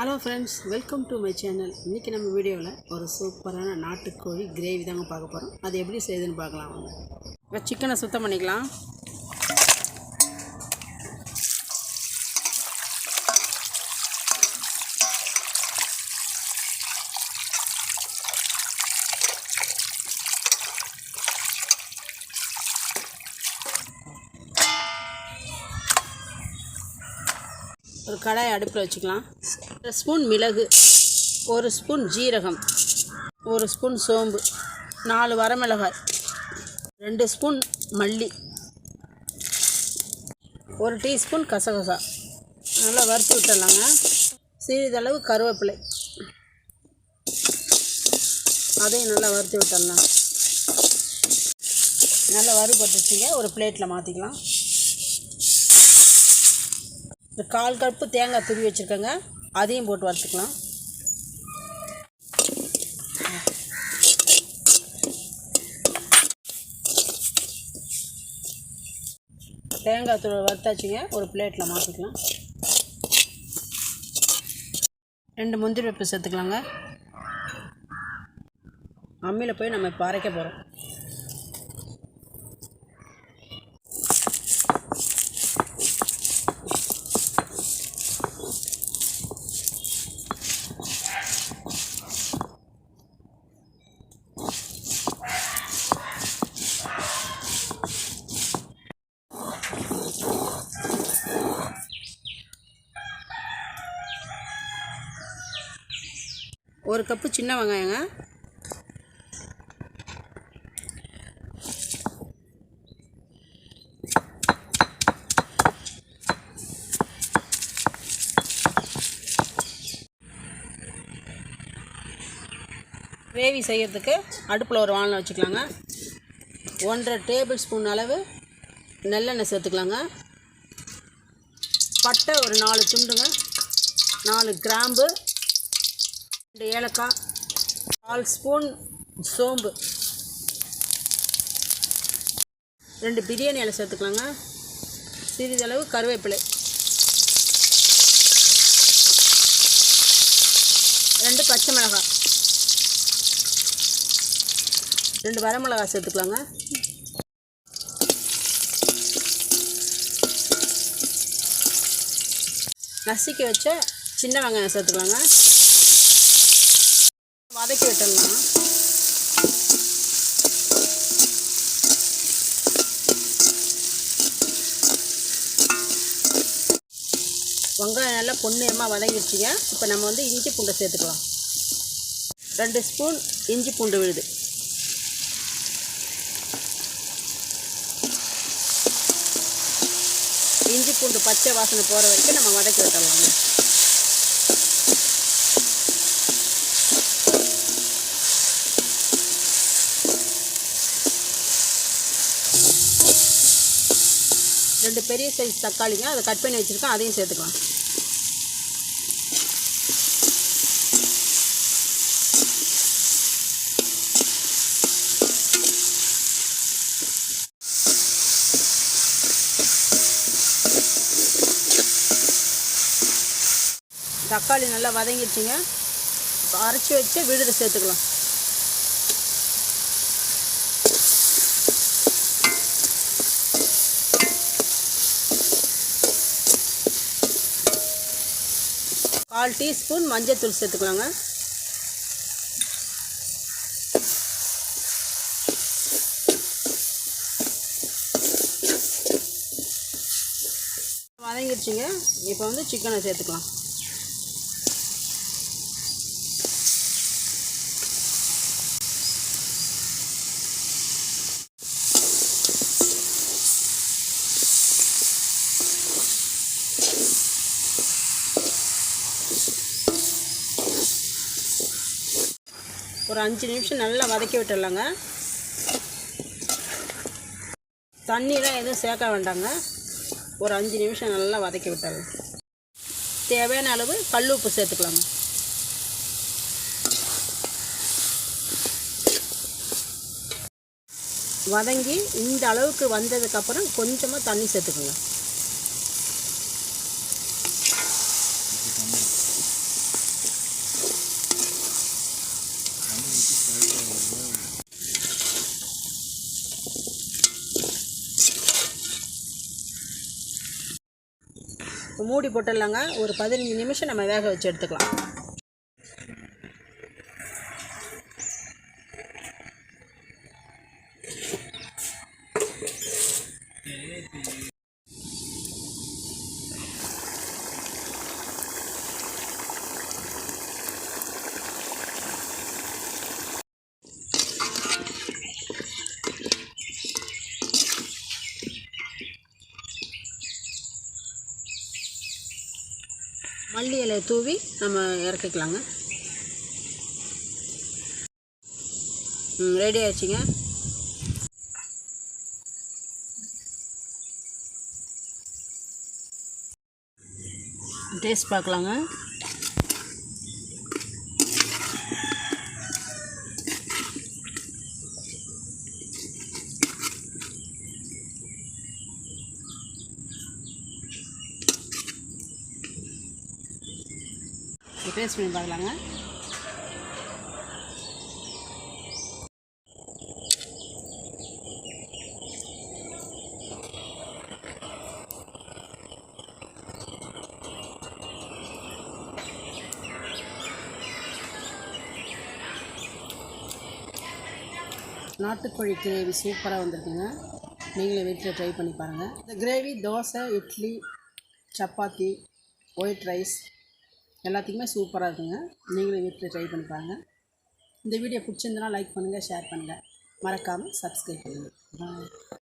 Hello friends welcome to my channel இன்றைக்கி நம்ம வீடியோவில் ஒரு சூப்பரான நாட்டுக்கோழி கிரேவி தாங்க பார்க்க போகிறோம் அது எப்படி செய்யுதுன்னு பார்க்கலாம் வாங்க. இப்போ சிக்கனை சுத்தம் பண்ணிக்கலாம். ஒரு கடாய் அடுப்பில் வச்சுக்கலாம். ஒரு ஸ்பூன் மிளகு ஒரு ஸ்பூன் ஜீரகம் ஒரு ஸ்பூன் சோம்பு நாலு வரமிளகாய் ரெண்டு ஸ்பூன் மல்லி ஒரு டீஸ்பூன் கசகசா. நல்லா வறுத்து விட்டுடலாங்க. சிறிதளவு கருவேப்பிலை. அதையும் நல்லா வறுத்து விட்டுடலாம். நல்லா வறுபட்டுச்சுங்க ஒரு பிளேட்டில் மாற்றிக்கலாம் ஒரு கால் கப்பு தேங்காய் துருவி வச்சுருக்கேங்க அதையும் போட்டு வறுத்துக்கலாம். தேங்காய் துருவ வறுத்தாச்சுங்க ஒரு பிளேட்டில் மாற்றிக்கலாம் ரெண்டு முந்திரி வெப்பு சேர்த்துக்கலாங்க. அம்மியில் போய் நம்ம இப்போ அரைக்க போகிறோம் ஒரு கப்பு சின்ன வெங்காயங்க. கிரேவி செய்கிறதுக்கு அடுப்பில் ஒரு வானல் வச்சுக்கலாங்க. ஒன்றரை டேபிள் ஸ்பூன் அளவு நெல்லெண்ணெய் சேர்த்துக்கலாங்க. பட்டை ஒரு நாலு துண்டுங்க. நாலு கிராம்பு. ரெண்டு ஏலக்காய் கால் ஸ்பூன் சோம்பு. ரெண்டு பிரியாணி இலை சேர்த்துக்கலாங்க. சிறிதளவு கருவேப்பிலை. ரெண்டு பச்சை மிளகாய். ரெண்டு வரமிளகாய் சேர்த்துக்கலாங்க. நசுக்கி வச்ச சின்ன வெங்காயம் சேர்த்துக்கலாங்க. வதக்கி விட்டுடலாம். வெங்காயம் நல்லா பொன்னிறமாக வதங்கிடுச்சிங்க இப்போ நம்ம வந்து இஞ்சி பூண்டை சேர்த்துக்கலாம். ரெண்டு ஸ்பூன் இஞ்சி பூண்டு விழுது. இஞ்சி பூண்டு பச்சை வாசனை போகிற வரைக்கும் நம்ம வதக்கி விட்டுடலாங்க. ரெண்டு பெரிய சைஸ் தக்காளிங்க. அதை கட் பண்ணி வச்சுருக்கேன் அதையும் சேர்த்துக்கலாம். தக்காளி நல்லா வதங்கிடுச்சிங்க. அரைச்சி வச்சு விழுதை சேர்த்துக்கலாம். கால் டீஸ்பூன் மஞ்சத்தூள் சேர்த்துக்கலாங்க. வதங்கிடுச்சிங்க. இப்போ வந்து சிக்கனை சேர்த்துக்கலாம். ஒரு அஞ்சு நிமிஷம் நல்லா வதக்கி விட்டுடலாங்க. தண்ணியெலாம் எதுவும் சேர்க்க வேண்டாங்க. ஒரு அஞ்சு நிமிஷம் நல்லா வதக்கி விட்டாங்க தேவையான அளவு கல் உப்பு சேர்த்துக்கலாங்க. வதங்கி இந்த அளவுக்கு வந்ததுக்கப்புறம் கொஞ்சமாக தண்ணி சேர்த்துக்குங்க இப்போ மூடி போட்டுடலாங்க. ஒரு பதினஞ்சு நிமிஷம் நம்ம வேக வச்சு எடுத்துக்கலாம். மல்லி தூவி நம்ம இறக்கிக்கலாங்க. ம் ரெடி ஆச்சுங்க டேஸ்ட் பார்க்கலாங்க. டேஸ்ட் பண்ணி பார்க்கலாங்க. நாட்டுக்கோழி கிரேவி சூப்பராக வந்திருக்குங்க. நீங்களே வீட்டில் ட்ரை பண்ணி பாருங்கள் இந்த gravy dosa idli chapati white rice எல்லாத்துக்குமே சூப்பராக இருக்குங்க. நீங்களும் வீட்டில் ட்ரை பண்ணி பாருங்கள் இந்த வீடியோ பிடிச்சிருந்தனா லைக் பண்ணுங்கள் ஷேர் பண்ணுங்கள் மறக்காமல் சப்ஸ்கிரைப் பண்ணுங்கள்